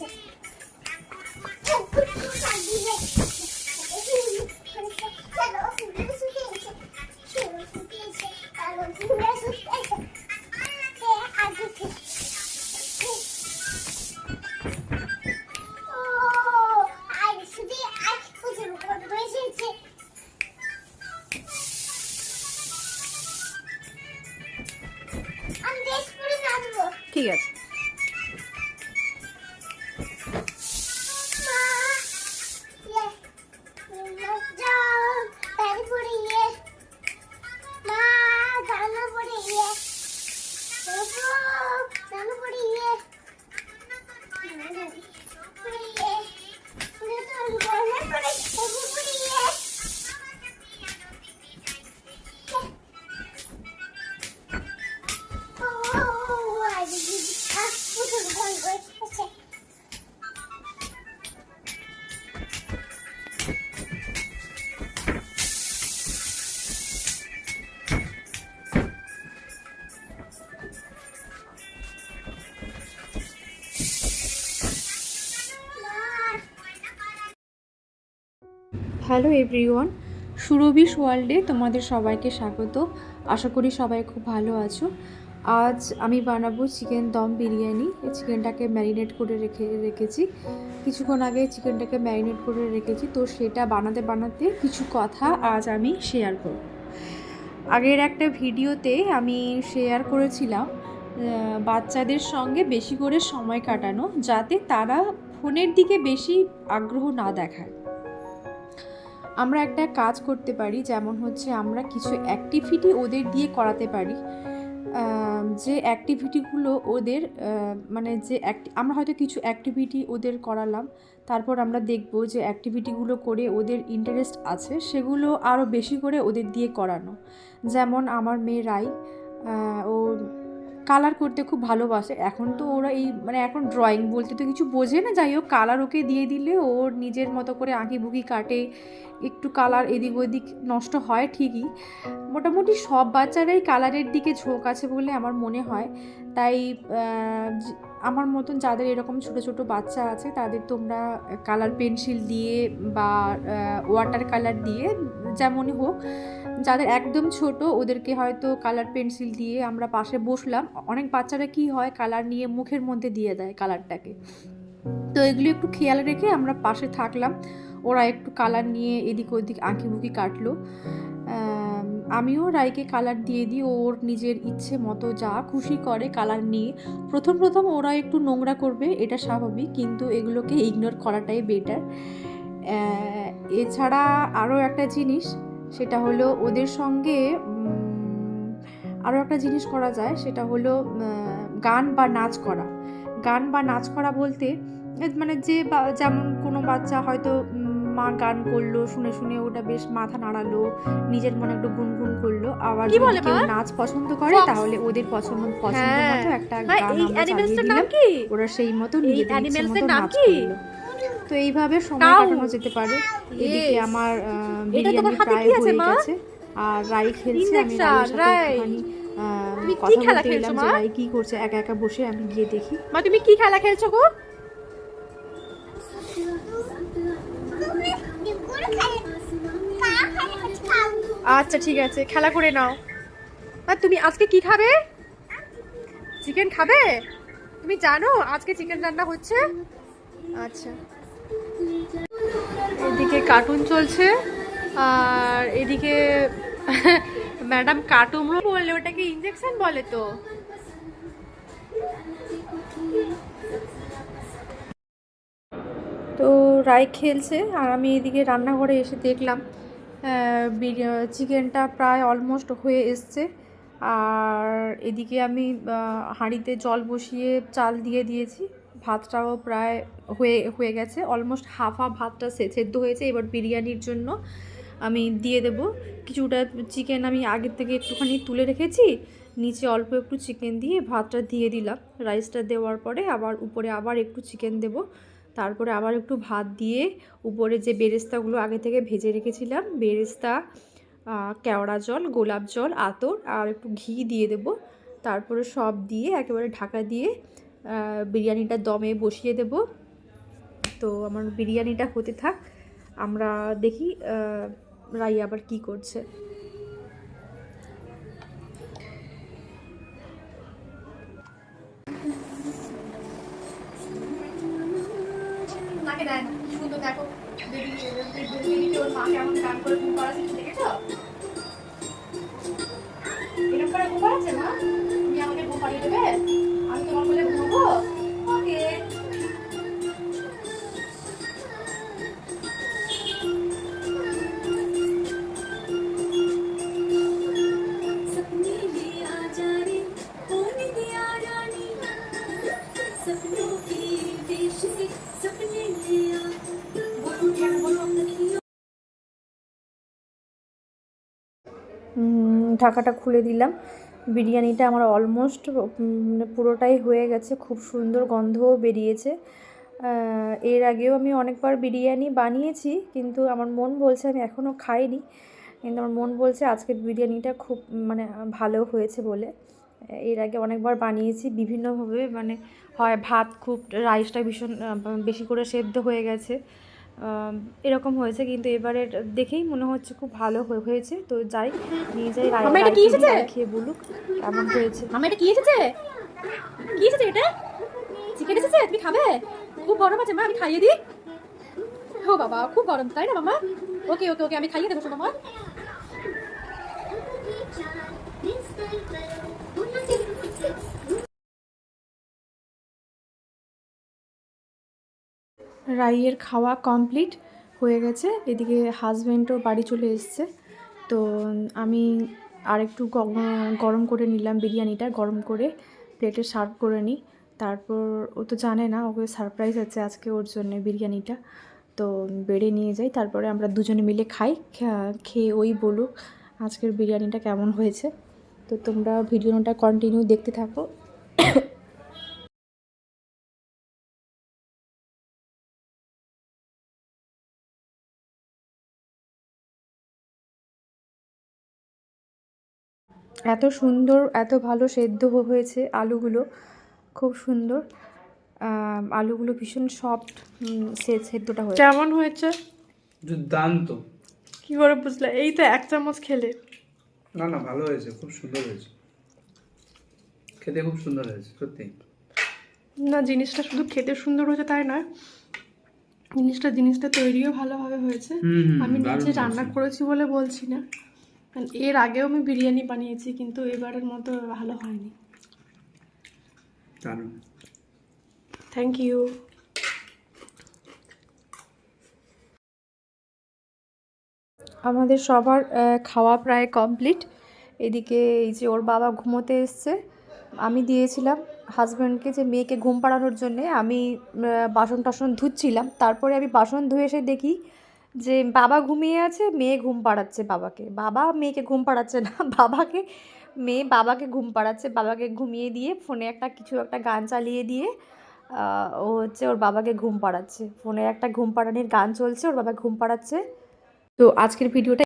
six. Hello everyone Surabhi's ওয়ার্ল্ডে তোমাদের সবাইকে স্বাগত। আশা করি সবাই খুব ভালো আছো। আজ আমি বানাবো চিকেন দম বিরিয়ানি। এই চিকেনটাকে ম্যারিনেট করে রেখে, রেখেছি। কিছুক্ষণ আগে চিকেনটাকে ম্যারিনেট করে রেখেছি। তো সেটা বানাতে বানাতে কিছু কথা আজ আমি শেয়ার করব। আগের একটা ভিডিওতে আমি শেয়ার করেছিলাম বাচ্চাদের সঙ্গে বেশি করে সময় কাটানো যাতে তারা ফোনের দিকে বেশি আগ্রহ না দেখায়। আমরা একটা কাজ করতে পারি, যেমন হচ্ছে আমরা কিছু অ্যাক্টিভিটি ওদের দিয়ে করাতে পারি। যে অ্যাক্টিভিটিগুলো ওদের মানে যে আমরা হয়তো কিছু অ্যাক্টিভিটি ওদের করালাম, তারপর আমরা দেখব যে অ্যাক্টিভিটিগুলো করে ওদের ইন্টারেস্ট আছে, সেগুলো আরও বেশি করে ওদের দিয়ে করানো। যেমন আমার মেয়ে রাই ও কালার করতে খুব ভালোবাসে। এখন তো ওরা এই মানে এখন ড্রয়িং বলতে তো কিছু বোঝে না। যাই হোক কালার ওকে দিয়ে দিলে ওর নিজের মতো করে আঁকি বুকি কাটে। একটু কালার এদিক ওদিক নষ্ট হয় ঠিকই। মোটামুটি সব বাচ্চারাই কালারের দিকে ঝোঁক আছে বলে আমার মনে হয়। তাই আমার মতন যাদের এরকম ছোট ছোট বাচ্চা আছে, তাদের তোমরা কালার পেন্সিল দিয়ে বা ওয়াটার কালার দিয়ে যেমনই হোক, যাদের একদম ছোট, ওদেরকে হয়তো কালার পেন্সিল দিয়ে আমরা পাশে বসলাম। অনেক বাচ্চারা কি হয় কালার নিয়ে মুখের মধ্যে দিয়ে দেয় কালারটাকে তো এগুলো একটু খেয়াল রেখে আমরা পাশে থাকলাম। ওরা একটু কালার নিয়ে এদিক ওদিক আঁকি বুকি কাটলো। আমিও রায়কে কালার দিয়ে দিই, ওর নিজের ইচ্ছে মতো যা খুশি করে কালার নিয়ে প্রথম প্রথম ওরা একটু নোংরা করবে, এটা স্বাভাবিক, কিন্তু এগুলোকে ইগনোর করাটাই বেটার এছাড়া আরও একটা জিনিস, সেটা হলো ওদের সঙ্গে আরও একটা জিনিস করা যায়, সেটা হলো গান বা নাচ করা। গান বা নাচ করা বলতে মানে যে যেমন কোনো বাচ্চা হয়তো মা গান করল শুনে শুনে ওটা বেশ মাথা নাড়ালো নিজের মনে একটু গুনগুন করল আবার কি বলে? নাচ পছন্দ করে তাহলে ওদের পছন্দ পছন্দ হ্যাঁ। মতো একটা গান এই আমরা চালিয়ে অ্যানিমেলসটার নাম কি ওরা সেই মতো নিজেদের ইচ্ছে নাম কি? তো এইভাবে সময় কাটানো যেতে পারে এদিকে আমার বিরিয়ানি প্রায় আছে, হয়ে মা? গেছে আর রাই খেলছে আমি রাই। তুমি কি খেলা খেলছো, মা? কি করছে একা একা বসে আমি গিয়ে দেখি মা তুমি কি খেলা খেলছো গো আচ্ছা ঠিক আছে, খেলা করে নাও। আর তুমি আজকে কি খাবে? চিকেন খাবে? তুমি জানো আজকে চিকেন রান্না হচ্ছে? আচ্ছা। এদিকে কার্টুন চলছে, আর এদিকে ম্যাডাম কার্টুনও বললে, ওটাকে ইঞ্জেকশন বলে তো। তো রাই খেলছে, আর আমি এদিকে রান্নাঘরে এসে দেখলাম চিকেনটা প্রায় অলমোস্ট হয়ে এসছে। আর এদিকে আমি হাঁড়িতে জল বসিয়ে চাল দিয়ে দিয়েছি। ভাতটাও প্রায় হয়ে হয়ে গেছে। অলমোস্ট হাফ ভাতটা সেদ্ধ হয়েছে। এবার বিরিয়ানির জন্য আমি দিয়ে দেব কিছুটা চিকেন। আমি আগের থেকে একটুখানি তুলে রেখেছি। নিচে অল্প একটু চিকেন দিয়ে ভাতটা দিয়ে দিলাম। রাইসটা দেওয়ার পরে আবার উপরে আবার একটু চিকেন দেব। তারপরে আবার একটু ভাত দিয়ে উপরে যে বেরেস্তাগুলো আগে থেকে ভেজে রেখেছিলাম, বেরেস্তা কেওড়া জল, গোলাপ জল, আতর আর একটু ঘি দিয়ে দেব। তারপরে সব দিয়ে একেবারে ঢাকা দিয়ে বিরিয়ানিটা দমে বসিয়ে দেব। তো আমার বিরিয়ানিটা হতে থাক, আমরা দেখি রাই আবার কি করছে। মাকে দেয় না। সুন্দর দেখো ওর মা কেমন দেখেছ? এরকম করে ঘুম আছে মা তুমি আমাকে গোপালি দেবে? ঢাকাটা খুলে দিলাম। বিরিয়ানিটা আমার অলমোস্ট পুরোটাই হয়ে গেছে। খুব সুন্দর গন্ধও বেরিয়েছে। এর আগেও আমি অনেকবার বিরিয়ানি বানিয়েছি, কিন্তু আমার মন বলছে আমি এখনও খাইনি। কিন্তু আমার মন বলছে আজকের বিরিয়ানিটা খুব মানে ভালো হয়েছে বলে। এর আগে অনেকবার বানিয়েছি, বিভিন্নভাবে মানে হয় ভাত খুব, রাইসটা ভীষণ বেশি করে সেদ্ধ হয়ে গেছে। এরকম হয়েছে কিন্তু এবারে দেখেই মনে হচ্ছে খুব ভালো হয়ে- হয়েছে। তো যাই নিয়ে যাই মামা, এটা কি এসেছে? খেয়ে বলুক কেমন হয়েছে। মামা এটা কি এসেছে? কি এসেছে এটা? চিকেন এসেছে? তুমি খাবে? খুব গরম আছে মা আমি খাইয়ে দিই। ও বাবা খুব গরম তাই না মামা? ওকে ওকে ওকে আমি খাইয়ে দেবো শোনো রাইয়ের খাওয়া কমপ্লিট হয়ে গেছে। এদিকে হাজব্যান্ডও বাড়ি চলে এসছে। তো আমি আরেকটু গরম করে নিলাম বিরিয়ানিটা, গরম করে প্লেটে সার্ভ করে নিই। তারপর ও তো জানে না, ওকে সারপ্রাইজ আছে আজকে ওর জন্য বিরিয়ানিটা। তো বেড়ে নিয়ে যাই, তারপরে আমরা দুজনে মিলে খাই খেয়ে ওই বলুক আজকের বিরিয়ানিটা কেমন হয়েছে। তো তোমরা ভিডিওটা কন্টিনিউ দেখতে থাকো। এত সুন্দর এত ভালো সেদ্ধ হয়েছে আলুগুলো। খুব সুন্দর। আলুগুলো ভীষণ সফট সেদ্ধটা হয়েছে। কেমন হয়েছে? দুর্দান্ত। কি করে বুঝলে? এই তো এক চামচ খেলে। না না ভালো হয়েছে খুব সুন্দর হয়েছে। খেতে খুব সুন্দর হয়েছে সত্যি। না জিনিসটা শুধু খেতে সুন্দর হয়েছে তাই নয় জিনিসটা জিনিসটা তৈরিও ভালোভাবে হয়েছে। আমি নিজে রান্না করেছি বলে বলছি না। কারণ এর আগেও আমি বিরিয়ানি বানিয়েছি কিন্তু এবারের মতো ভালো হয়নি। থ্যাংক ইউ আমাদের সবার খাওয়া প্রায় কমপ্লিট। এদিকে এই যে ওর বাবা ঘুমোতে এসছে আমি দিয়েছিলাম হাজব্যান্ডকে যে মেয়েকে ঘুম পাড়ানোর জন্যে আমি বাসন টাসন ধুচ্ছিলাম। তারপরে আমি বাসন ধুয়ে এসে দেখি যে বাবা ঘুমিয়ে আছে, মেয়ে ঘুম পাড়াচ্ছে বাবাকে। বাবা মেয়েকে ঘুম পাড়াচ্ছে না, বাবাকে, মেয়ে বাবাকে ঘুম পাড়াচ্ছে। বাবাকে ঘুমিয়ে দিয়ে ফোনে একটা কিছু একটা গান চালিয়ে দিয়ে ও হচ্ছে ওর বাবাকে ঘুম পাড়াচ্ছে। ফোনে একটা ঘুম পাড়ানির গান চলছে, ওর বাবা ঘুম পাড়াচ্ছে। তো আজকের ভিডিওটা